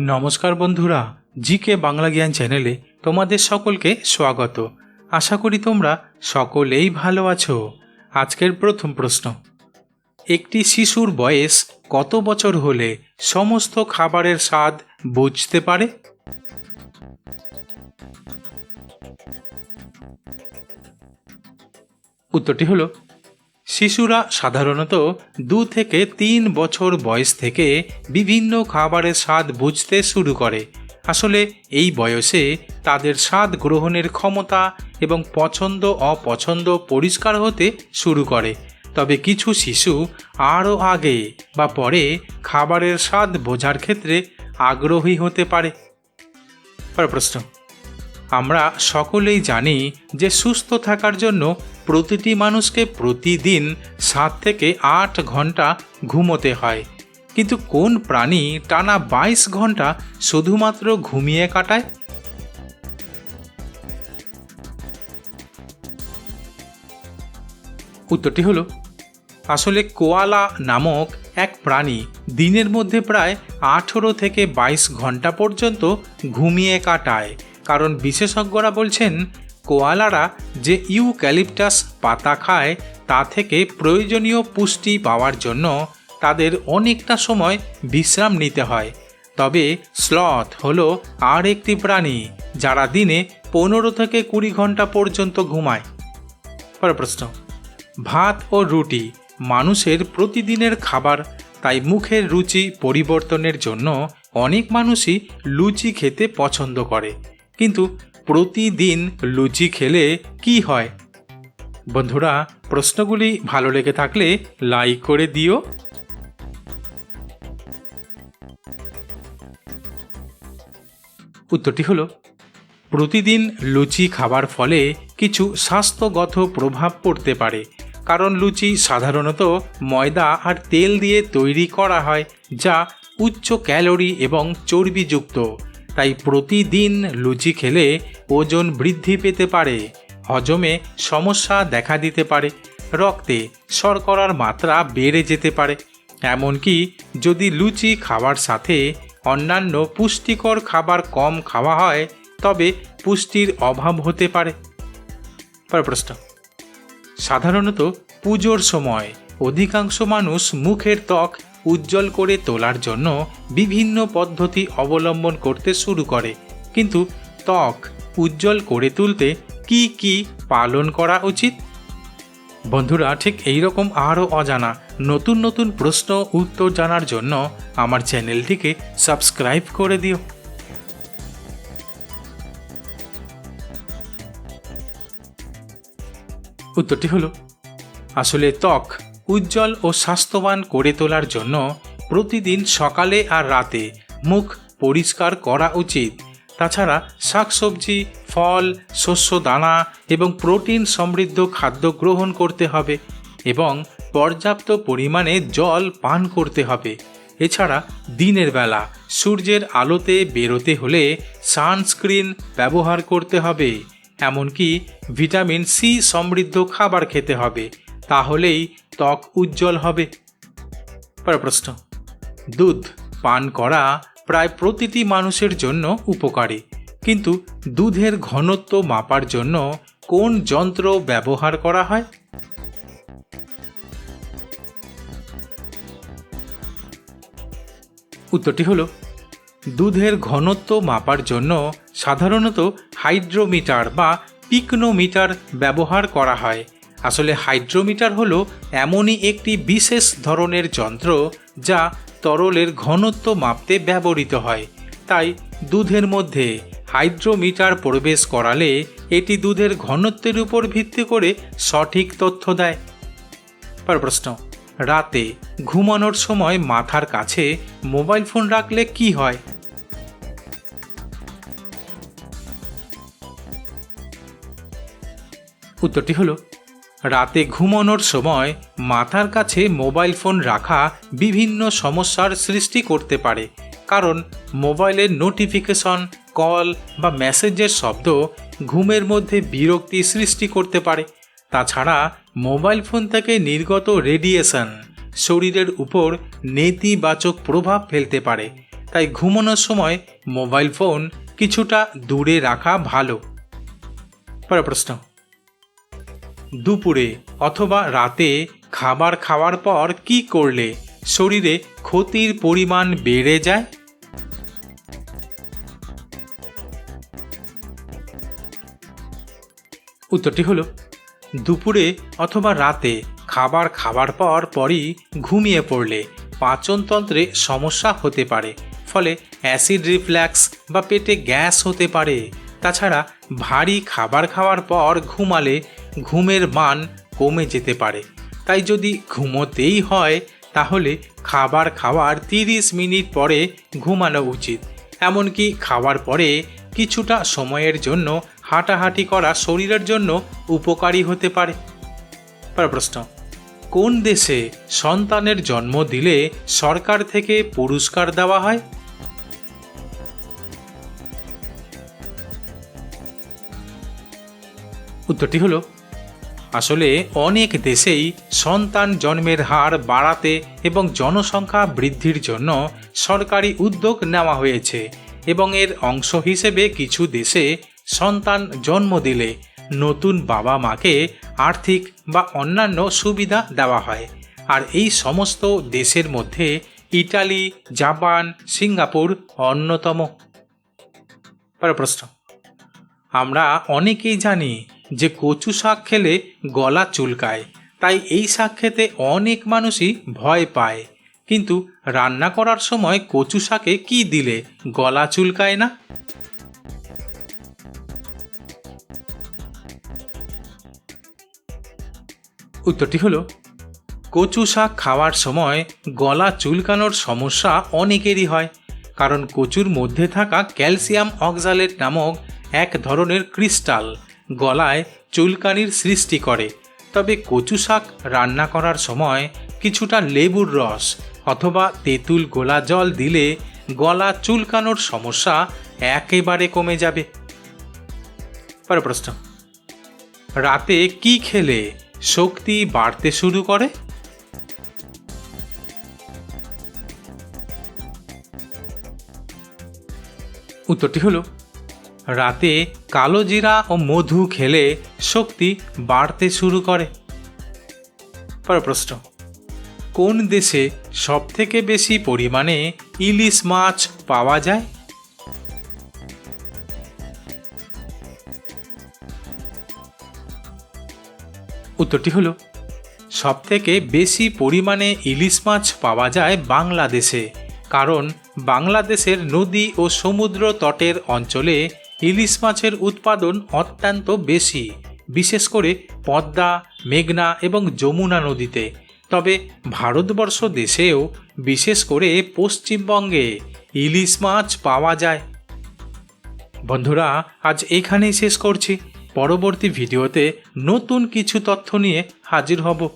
নমস্কার বন্ধুরা জি কে বাংলা জ্ঞান চ্যানেলে তোমাদের সকলকে স্বাগত। আশা করি তোমরা সকলেই ভালো আছো। আজকের প্রথম প্রশ্ন। একটি শিশুর বয়স কত বছর হলে সমস্ত খাবারের স্বাদ বুঝতে পারে? উত্তরটি হলো শিশুরা সাধারণত দু থেকে তিন বছর বয়স থেকে বিভিন্ন খাবারের স্বাদ বুঝতে শুরু করে। আসলে এই বয়সে তাদের স্বাদ গ্রহণের ক্ষমতা এবং পছন্দ, অপছন্দ পরিষ্কার হতে শুরু করে। তবে কিছু শিশু আরও আগে বা পরে খাবারের স্বাদ বোঝার ক্ষেত্রে আগ্রহী হতে পারে। প্রশ্ন। আমরা সকলেই জানি যে সুস্থ থাকার জন্য প্রতিটি মানুষকে প্রতিদিন সাত থেকে আট ঘণ্টা ঘুমোতে হয়। কিন্তু কোন প্রাণী টানা বাইশ ঘণ্টা শুধুমাত্র ঘুমিয়ে কাটায়? উত্তরটি হলো, আসলে কোয়ালা নামক এক প্রাণী দিনের মধ্যে প্রায় আঠেরো থেকে বাইশ ঘণ্টা পর্যন্ত ঘুমিয়ে কাটায়। কারণ বিশেষজ্ঞরা বলছেন, কোয়ালারা যে ইউক্যালিপটাস পাতা খায়, তা থেকে প্রয়োজনীয় পুষ্টি পাওয়ার জন্য তাদের অনেকটা সময় বিশ্রাম নিতে হয়। তবে স্লথ হলো আর একটি প্রাণী, যারা দিনে পনেরো থেকে কুড়ি ঘণ্টা পর্যন্ত ঘুমায়। পরের প্রশ্ন, ভাত ও রুটি মানুষের প্রতিদিনের খাবার, তাই মুখের রুচি পরিবর্তনের জন্য অনেক মানুষই লুচি খেতে পছন্দ করে। কিন্তু প্রতিদিন লুচি খেলে কি হয়? বন্ধুরা, প্রশ্নগুলি ভালো লেগে থাকলে লাইক করে দিও। উত্তরটি হলো, প্রতিদিন লুচি খাবার ফলে কিছু স্বাস্থ্যগত প্রভাব পড়তে পারে, কারণ লুচি সাধারণত ময়দা আর তেল দিয়ে তৈরি করা হয়, যা উচ্চ ক্যালোরি এবং চর্বিযুক্ত। তাই প্রতিদিন লুচি খেলে ওজন বৃদ্ধি পেতে পারে, হজমে সমস্যা দেখা দিতে পারে, রক্তে শর্করার মাত্রা বেড়ে যেতে পারে। এমনকি যদি লুচি খাওয়ার সাথে অন্যান্য পুষ্টিকর খাবার কম খাওয়া হয়, তবে পুষ্টির অভাব হতে পারে। প্রশ্ন। সাধারণত পুজোর সময় অধিকাংশ মানুষ মুখের ত্বক উজ্জ্বল করে তোলার জন্য বিভিন্ন পদ্ধতি অবলম্বন করতে শুরু করে। কিন্তু ত্বক উজ্জ্বল করে তুলতে কি কি পালন করা উচিত? বন্ধুরা, ঠিক এই রকম আরও অজানা নতুন নতুন প্রশ্ন উত্তর জানার জন্য আমার চ্যানেলটিকে সাবস্ক্রাইব করে দিও। উত্তরটি হলো, আসলে ত্বক উজ্জ্বল ও স্বাস্থ্যবান করে তোলার জন্য প্রতিদিন সকালে আর রাতে মুখ পরিষ্কার করা উচিত। তাছাড়া শাকসবজি, ফল, শস্য দানা এবং প্রোটিন সমৃদ্ধ খাদ্য গ্রহণ করতে হবে এবং পর্যাপ্ত পরিমাণে জল পান করতে হবে। এছাড়া দিনের বেলা সূর্যের আলোতে বেরোতে হলে সানস্ক্রিন ব্যবহার করতে হবে, এমনকি ভিটামিন সি সমৃদ্ধ খাবার খেতে হবে। তাহলেই ত্বক উজ্জ্বল হবে। প্রশ্ন। দুধ পান করা প্রায় প্রতিটি মানুষের জন্য উপকারী। কিন্তু দুধের ঘনত্ব মাপার জন্য কোন যন্ত্র ব্যবহার করা হয়? উত্তরটি হলো, দুধের ঘনত্ব মাপার জন্য সাধারণত হাইড্রোমিটার বা পিকনোমিটার ব্যবহার করা হয়। আসলে হাইড্রোমিটার হলো এমনই একটি বিশেষ ধরনের যন্ত্র যা তরলের ঘনত্ব মাপতে ব্যবহৃত হয়। তাই দুধের মধ্যে হাইড্রোমিটার প্রবেশ করালে এটি দুধের ঘনত্বের উপর ভিত্তি করে সঠিক তথ্য দেয়। পর প্রশ্ন, রাতে ঘুমানোর সময় মাথার কাছে মোবাইল ফোন রাখলে কি হয়? উত্তরটি হলো রাতে ঘুমানোর সময় মাথার কাছে মোবাইল ফোন রাখা বিভিন্ন সমস্যার সৃষ্টি করতে পারে। কারণ মোবাইলের নোটিফিকেশন, কল বা মেসেজের শব্দ ঘুমের মধ্যে বিরক্তি সৃষ্টি করতে পারে। তাছাড়া মোবাইল ফোন থেকে নির্গত রেডিয়েশন শরীরের উপর নেতিবাচক প্রভাব ফেলতে পারে। তাই ঘুমানোর সময় মোবাইল ফোন কিছুটা দূরে রাখা ভালো। পরের প্রশ্ন। দুপুরে অথবা রাতে খাবার খাওয়ার পর কি করলে শরীরে ক্ষতির পরিমাণ বেড়ে যায়? উত্তরটি হলো, দুপুরে অথবা রাতে খাবার খাবার পর পরই ঘুমিয়ে পড়লে পাচনতন্ত্রে সমস্যা হতে পারে। ফলে অ্যাসিড রিফ্ল্যাক্স বা পেটে গ্যাস হতে পারে। তাছাড়া ভারী খাবার খাওয়ার পর ঘুমালে ঘুমের মান কমে যেতে পারে। তাই যদি ঘুমোতেই হয়, তাহলে খাবার খাওয়ার তিরিশ মিনিট পরে ঘুমানো উচিত। এমনকি খাওয়ার পরে কিছুটা সময়ের জন্য হাঁটাহাঁটি করা শরীরের জন্য উপকারী হতে পারে। প্রশ্ন, কোন দেশে সন্তানের জন্ম দিলে সরকার থেকে পুরস্কার দেওয়া হয়? উত্তরটি হলো আসলে অনেক দেশেই সন্তান জন্মের হার বাড়াতে এবং জনসংখ্যা বৃদ্ধির জন্য সরকারি উদ্যোগ নেওয়া হয়েছে এবং এর অংশ হিসেবে কিছু দেশে সন্তান জন্ম দিলে নতুন বাবা মাকে আর্থিক বা অন্যান্য সুবিধা দেওয়া হয়। আর এই সমস্ত দেশের মধ্যে ইটালি, জাপান, সিঙ্গাপুর অন্যতম। প্রশ্ন। আমরা অনেকেই জানি যে কচু শাক খেলে গলা চুলকায়, তাই এই শাক খেতে অনেক মানুষই ভয় পায়। কিন্তু রান্না করার সময় কচু শাকে কি দিলে গলা চুলকায় না? উত্তরটি হলো, কচু শাক খাওয়ার সময় গলা চুলকানোর সমস্যা অনেকেরই হয়, কারণ কচুর মধ্যে থাকা ক্যালসিয়াম অক্সালেট নামক এক ধরনের ক্রিস্টাল গলায় চুলকানির সৃষ্টি করে। তবে কচু শাক রান্না করার সময় কিছুটা লেবুর রস অথবা তেঁতুল গোলা জল দিলে গলা চুলকানোর সমস্যা একেবারে কমে যাবে। পরের প্রশ্ন। রাতে কি খেলে শক্তি বাড়তে শুরু করে? উত্তরটি হলো রাতে কালো জিরা ও মধু খেলে শক্তি বাড়তে শুরু করে। পরের প্রশ্ন, কোন দেশে সবথেকে বেশি পরিমাণে ইলিশ মাছ পাওয়া যায়? উত্তরটি হলো, সবথেকে বেশি পরিমাণে ইলিশ মাছ পাওয়া যায় বাংলাদেশে, কারণ বাংলাদেশের নদী ও সমুদ্র তটের অঞ্চলে ইলিশ মাছের উৎপাদন অত্যন্ত বেশি, বিশেষ করে পদ্মা, মেঘনা এবং যমুনা নদীতে। তবে ভারতবর্ষ দেশেও, বিশেষ করে পশ্চিমবঙ্গে, ইলিশ মাছ পাওয়া যায়। বন্ধুরা, আজ এখানেই শেষ করছি। পরবর্তী ভিডিওতে নতুন কিছু তথ্য নিয়ে হাজির হব।